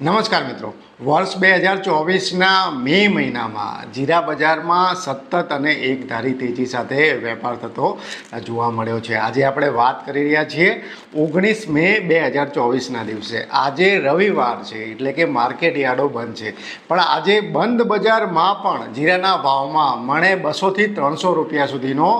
નમસ્કાર મિત્રો. વર્ષ બે હજાર ચોવીસના મે મહિનામાં જીરા બજારમાં સતત અને એકધારી તેજી સાથે વેપાર થતો જોવા મળ્યો છે. આજે આપણે વાત કરી રહ્યા છીએ ઓગણીસ મે બે હજાર ચોવીસના દિવસે. આજે રવિવાર છે, એટલે કે માર્કેટ યાર્ડો બંધ છે. પણ આજે બંધ બજારમાં પણ જીરાના ભાવમાં મણે બસોથી ત્રણસો રૂપિયા સુધીનો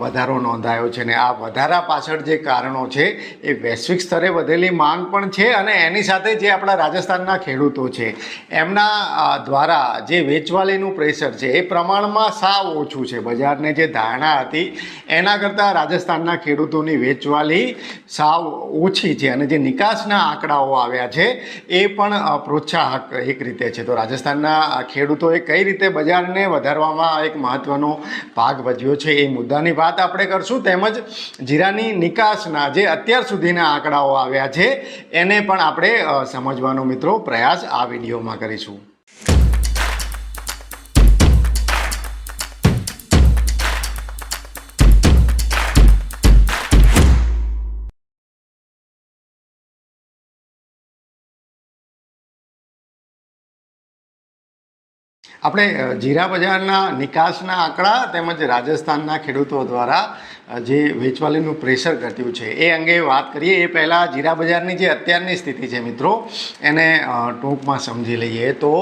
વધારો નોંધાયો છે ને આ વધારા પાછળ જે કારણો છે એ વૈશ્વિક સ્તરે વધેલી માંગ પણ છે અને એની સાથે જે આપણા રાજસ્થાનના ખેડૂતો છે. એમના દ્વારા જે વેચવાલીનું પ્રેશર છે એ પ્રમાણમાં સાવ ઓછું છે. બજારને જે ધારણા હતી, એના કરતાં રાજસ્થાનના ખેડૂતોની વેચવાલી સાવ ઓછી છે અને જે નિકાસના આંકડાઓ આવ્યા છે એ પણ પ્રોત્સાહક એક રીતે છે. તો રાજસ્થાનના ખેડૂતોએ કઈ રીતે બજારને વધારવામાં એક મહત્વનો ભાગ ભજવ્યો છે એ મુદ્દાની વાત આપણે કરશું. તેમજ જીરાની નિકાસના જે અત્યાર સુધીના આંકડાઓ આવ્યા છે, એને પણ આપણે સમજવાનો મિત્રો પ્રયાસ આ વિડીયોમાં કરીશું. આપણે જીરા બજારના નિકાસના આંકડા તેમજ રાજસ્થાનના ખેડૂતો દ્વારા જે વેચવાલીનું પ્રેશર ઘટ્યું છે, એ અંગે વાત કરીએ. એ પહેલાં જીરા બજારની જે અત્યારની સ્થિતિ છે મિત્રો, એને ટૂંકમાં સમજી લઈએ તો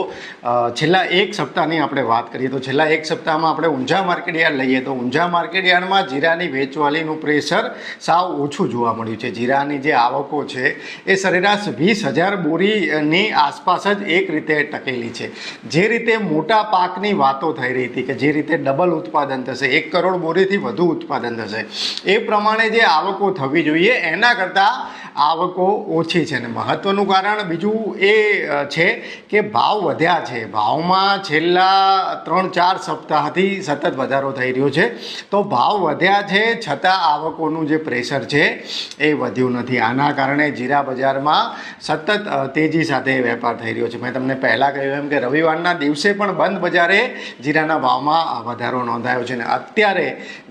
છેલ્લા એક સપ્તાહની આપણે વાત કરીએ તો છેલ્લા એક સપ્તાહમાં આપણે ઊંઝા માર્કેટયાર્ડ લઈએ તો ઊંઝા માર્કેટયાર્ડમાં જીરાની વેચવાલીનું પ્રેશર સાવ ઓછું જોવા મળ્યું છે. જીરાની જે આવકો છે, એ સરેરાશ વીસ હજાર બોરીની આસપાસ જ એક રીતે ટકેલી છે. જે રીતે મોટા પાકની વાતો થઈ રહી હતી કે જે રીતે ડબલ ઉત્પાદન થશે, એક કરોડ બોરીથી વધુ ઉત્પાદન થશે. એ પ્રમાણે જે આવકો થવી જોઈએ, એના કરતાં આવકો ઓછી છે. અને મહત્ત્વનું કારણ બીજું એ છે કે ભાવ વધ્યા છે. ભાવમાં છેલ્લા ત્રણ, ચાર સપ્તાહથી સતત વધારો થઈ રહ્યો છે. તો ભાવ વધ્યા છે, છતાં આવકોનું જે પ્રેશર છે એ વધ્યું નથી. આના કારણે જીરા બજારમાં સતત તેજી સાથે વેપાર થઈ રહ્યો છે. મેં તમને પહેલાં કહ્યું એમ કે રવિવારના દિવસે પણ બંધ બજારે જીરાના ભાવમાં વધારો નોંધાયો છે અને અત્યારે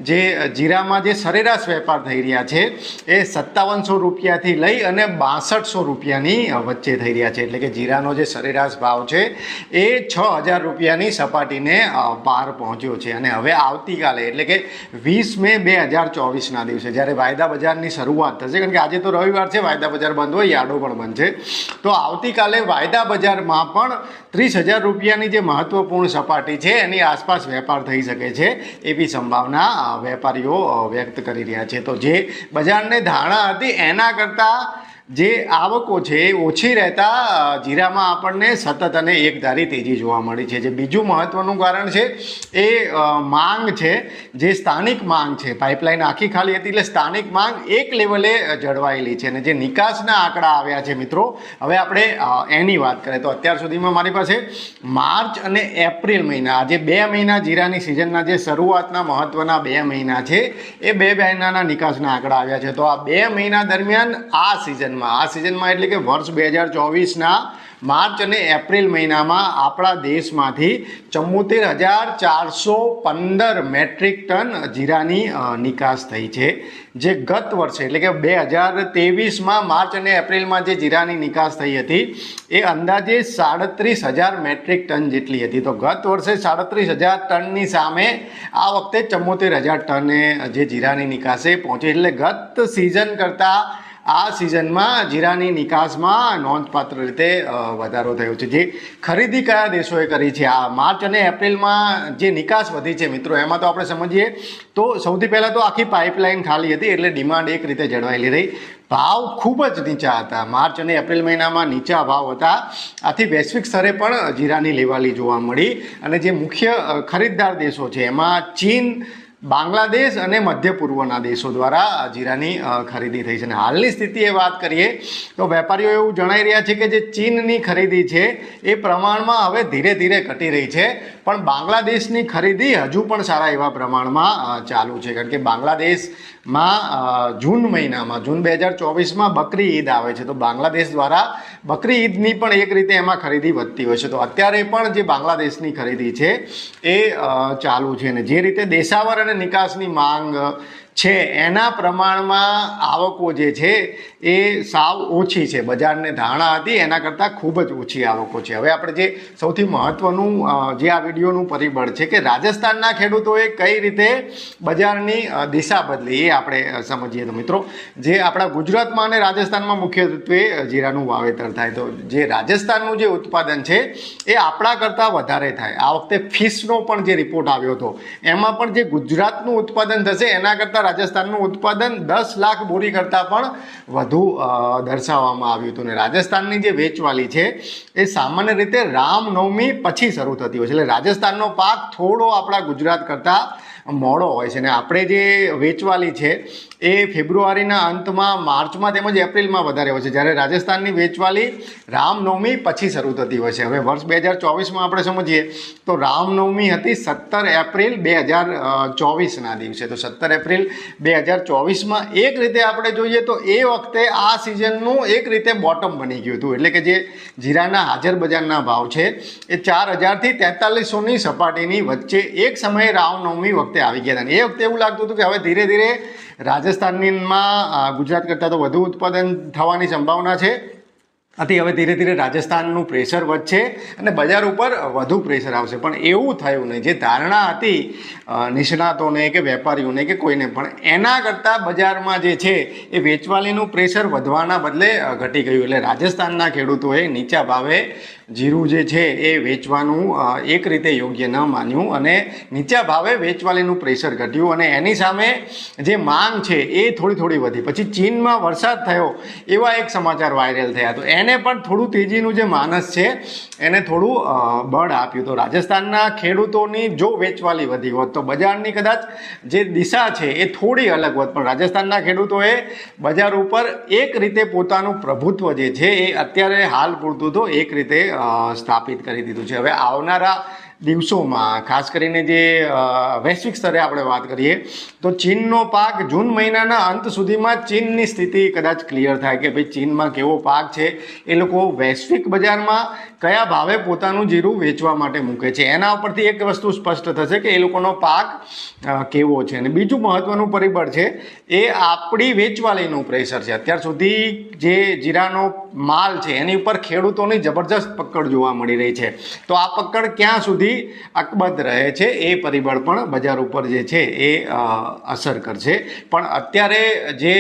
જે જીરામાં જે સરેરાશ વેપાર થઈ રહ્યા છે, એ સત્તાવનસો રૂપિયાથી લઈ અને બાસઠસો રૂપિયાની વચ્ચે થઈ રહ્યા છે. એટલે કે જીરાનો જે સરેરાશ ભાવ છે, એ છ હજાર રૂપિયાની સપાટીને પાર પહોંચ્યો છે. અને હવે આવતીકાલે, એટલે કે વીસ મે બે હજાર ચોવીસના દિવસે, જ્યારે વાયદા બજારની શરૂઆત થશે, કારણ કે આજે તો રવિવાર છે, વાયદા બજાર બંધ હોય, યાર્ડો પણ બંધ છે. તો આવતીકાલે વાયદા બજારમાં પણ ત્રીસ હજાર રૂપિયાની જે મહત્વપૂર્ણ સપાટી છે, એની આસપાસ વેપાર થઈ શકે છે એવી સંભાવના વેપારીઓ વ્યક્ત કરી રહ્યા છે. તો જે બજારને ધારણા હતી, એના કરતાં જે આવકો છે એ ઓછી રહેતા જીરામાં આપણને સતત અને એકધારી તેજી જોવા મળી છે. જે બીજું મહત્વનું કારણ છે એ માંગ છે, જે સ્થાનિક માંગ છે. પાઇપલાઇન આખી ખાલી હતી એટલે સ્થાનિક માંગ એક લેવલે જળવાયેલી છે અને જે નિકાસના આંકડા આવ્યા છે મિત્રો, હવે આપણે એની વાત કરીએ તો અત્યાર સુધીમાં મારી પાસે માર્ચ અને એપ્રિલ મહિના આજે બે મહિના જીરાની સિઝનના જે શરૂઆતના મહત્વના બે મહિના છે, એ બે મહિનાના નિકાસના આંકડા આવ્યા છે. તો આ બે મહિના દરમિયાન આ સિઝનમાં આ સિઝનમાં એટલે કે વર્ષ બે હજાર ચોવીસના માર્ચ અને એપ્રિલ મહિનામાં આપણા દેશમાંથી ચુમ્મોતેર હજાર ચારસો પંદર મેટ્રિક ટન જીરાની નિકાસ થઈ છે. જે ગત વર્ષે એટલે કે બે હજાર ત્રેવીસમાં માર્ચ અને એપ્રિલમાં જે જીરાની નિકાસ થઈ હતી, એ અંદાજે સાડત્રીસ હજાર મેટ્રિક ટન જેટલી હતી. તો ગત વર્ષે સાડત્રીસ હજાર ટનની સામે આ વખતે ચુમ્મોતેર હજાર ટને જે જીરાની નિકાસે પહોંચી. એટલે ગત સિઝન કરતાં આ સિઝનમાં જીરાની નિકાસમાં નોંધપાત્ર રીતે વધારો થયો છે. જે ખરીદી કયા દેશોએ કરી છે? આ માર્ચ અને એપ્રિલમાં જે નિકાસ વધી છે મિત્રો, એમાં તો આપણે સમજીએ તો સૌથી પહેલાં તો આખી પાઇપલાઇન ખાલી હતી એટલે ડિમાન્ડ એક રીતે જળવાયેલી રહી. ભાવ ખૂબ જ નીચા હતા. માર્ચ અને એપ્રિલ મહિનામાં નીચા ભાવ હતા. આથી વૈશ્વિક સ્તરે પણ જીરાની લેવાલી જોવા મળી. અને જે મુખ્ય ખરીદદાર દેશો છે, એમાં ચીન બાંગ્લાદેશ અને મધ્ય પૂર્વના દેશો દ્વારા જીરાની ખરીદી થઈ છે. અને હાલની સ્થિતિએ વાત કરીએ, તો વેપારીઓ એવું જણાઈ રહ્યા છે કે જે ચીનની ખરીદી છે, એ પ્રમાણમાં હવે ધીરે ધીરે ઘટી રહી છે. પણ બાંગ્લાદેશની ખરીદી હજુ પણ સારા એવા પ્રમાણમાં ચાલુ છે. કારણ કે બાંગ્લાદેશમાં જૂન મહિનામાં, જૂન બે હજાર ચોવીસમાં બકરી ઈદ આવે છે. તો બાંગ્લાદેશ દ્વારા બકરી ઈદની પણ એક રીતે એમાં ખરીદી વધતી હોય છે. તો અત્યારે પણ જે બાંગ્લાદેશની ખરીદી છે, એ ચાલુ છે. અને જે રીતે દેશાવર અને નિકાસની માંગ છે, એના પ્રમાણમાં આવકો જે છે, એ સાવ ઓછી છે. બજારને ધારણા હતી, એના કરતાં ખૂબ જ ઓછી આવકો છે. હવે આપણે જે સૌથી મહત્ત્વનું જે આ વિડીયોનું પરિબળ છે કે રાજસ્થાનના ખેડૂતોએ કઈ રીતે બજારની દિશા બદલી, એ આપણે સમજીએ તો મિત્રો. જે આપણા ગુજરાતમાં અને રાજસ્થાનમાં મુખ્યત્વે જીરાનું વાવેતર થાય. તો જે રાજસ્થાનનું જે ઉત્પાદન છે, એ આપણા કરતાં વધારે થાય. આ વખતે ફિશનો પણ જે રિપોર્ટ આવ્યો હતો, એમાં પણ જે ગુજરાતનું ઉત્પાદન થશે, એના કરતાં રાજસ્થાનનું ઉત્પાદન દસ લાખ બોરી કરતાં પણ વધુ દર્શાવવામાં આવ્યું હતું. ને રાજસ્થાનની જે વેચવાલી છે, એ સામાન્ય રીતે રામનવમી પછી શરૂ થતી હોય છે. એટલે રાજસ્થાનનો પાક થોડો આપણા ગુજરાત કરતાં મોડો હોય છે ને આપણે જે વેચવાલી છે, એ ફેબ્રુઆરીના અંતમાં માર્ચમાં તેમજ એપ્રિલમાં વધારે હોય છે. જ્યારે રાજસ્થાનની વેચવાલી રામનવમી પછી શરૂ થતી હોય છે. હવે વર્ષ બે હજાર ચોવીસમાં આપણે સમજીએ તો રામનવમી હતી સત્તર એપ્રિલ બે હજાર ચોવીસના દિવસે. તો સત્તર એપ્રિલ બે હજાર ચોવીસમાં એક રીતે આપણે જોઈએ તો એ વખતે આ સિઝનનું એક રીતે બોટમ બની ગયું હતું. એટલે કે જે જીરાના હાજર બજારના ભાવ છે, એ ચાર હજારથી તેતાલીસોની સપાટીની વચ્ચે એક સમયે રામનવમી વખતે આવી ગયા હતા. એ વખતે એવું લાગતું હતું કે હવે ધીરે ધીરે રાજસ્થાનીમાં ગુજરાત કરતાં તો વધુ ઉત્પાદન થવાની સંભાવના છે. આથી હવે ધીરે ધીરે રાજસ્થાનનું પ્રેશર વધશે અને બજાર ઉપર વધુ પ્રેશર આવશે. પણ એવું થયું નહીં. જે ધારણા હતી નિષ્ણાતોને કે વેપારીઓને કે કોઈને પણ, એના કરતાં બજારમાં જે છે, એ વેચવાલીનું પ્રેશર વધવાના બદલે ઘટી ગયું. એટલે રાજસ્થાનના ખેડૂતોએ નીચા ભાવે જીરું જે છે, એ વેચવાનું એક રીતે યોગ્ય ન માન્યું અને નીચા ભાવે વેચવાલીનું પ્રેશર ઘટ્યું અને એની સામે જે માંગ છે, એ થોડી થોડી વધી. પછી ચીનમાં વરસાદ થયો, એવા એક સમાચાર વાયરલ થયા. તો એને પણ થોડું તેજીનું જે માનસ છે, એને થોડું બળ આપ્યું. તો રાજસ્થાનના ખેડૂતોની જો વેચવાલી વધી હોત, તો બજારની કદાચ જે દિશા છે એ થોડી અલગ હોત. પણ રાજસ્થાનના ખેડૂતોએ બજાર ઉપર એક રીતે પોતાનું પ્રભુત્વ જે છે એ અત્યારે હાલ પૂરતું તો એક રીતે સ્થાપિત કરી દીધું છે. હવે આવનારા દિવસોમાં, ખાસ કરીને જે વૈશ્વિક સ્તરે આપણે વાત કરીએ, તો ચીનનો પાક જૂન મહિનાના અંત સુધીમાં ચીનની સ્થિતિ કદાચ ક્લિયર થાય કે ભાઈ ચીનમાં કેવો પાક છે, એ લોકો વૈશ્વિક બજારમાં કયા ભાવે પોતાનું જીરું વેચવા માટે મૂકે છે. એના ઉપરથી એક વસ્તુ સ્પષ્ટ થશે કે એ લોકોનો પાક કેવો છે. અને બીજું મહત્વનું પરિબળ છે, એ આપણી વેચવાલીનું પ્રેશર છે. અત્યાર સુધી જે જીરાનો માલ છે, એની ઉપર ખેડૂતોની જબરજસ્ત પકડ જોવા મળી રહી છે. તો આ પકડ ક્યાં સુધી અકબંધ રહે છે. એ પરિબળ પણ બજાર ઉપર જે છે એ અસર કરશે. પણ અત્યારે જે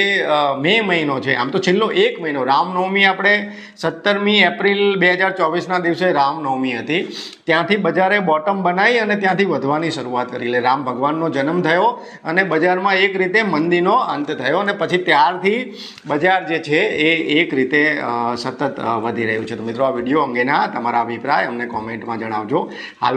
મે મહિનો છે, આમ તો છેલ્લો એક મહિનો, રામનવમી આપણે સત્તરમી એપ્રિલ બે હજાર ચોવીસના દિવસે રામનવમી હતી. ત્યાંથી બજારે બોટમ બનાવી અને ત્યાંથી વધવાની શરૂઆત કરી. એટલે રામ ભગવાનનો જન્મ થયો અને બજારમાં એક રીતે મંદીનો અંત થયો અને પછી ત્યારથી બજાર જે છે એ એક રીતે સતત વધી રહ્યું છે. તો મિત્રો, આ વીડિયો અંગેના તમારા અભિપ્રાય અમને કોમેન્ટમાં જણાવજો. હાલ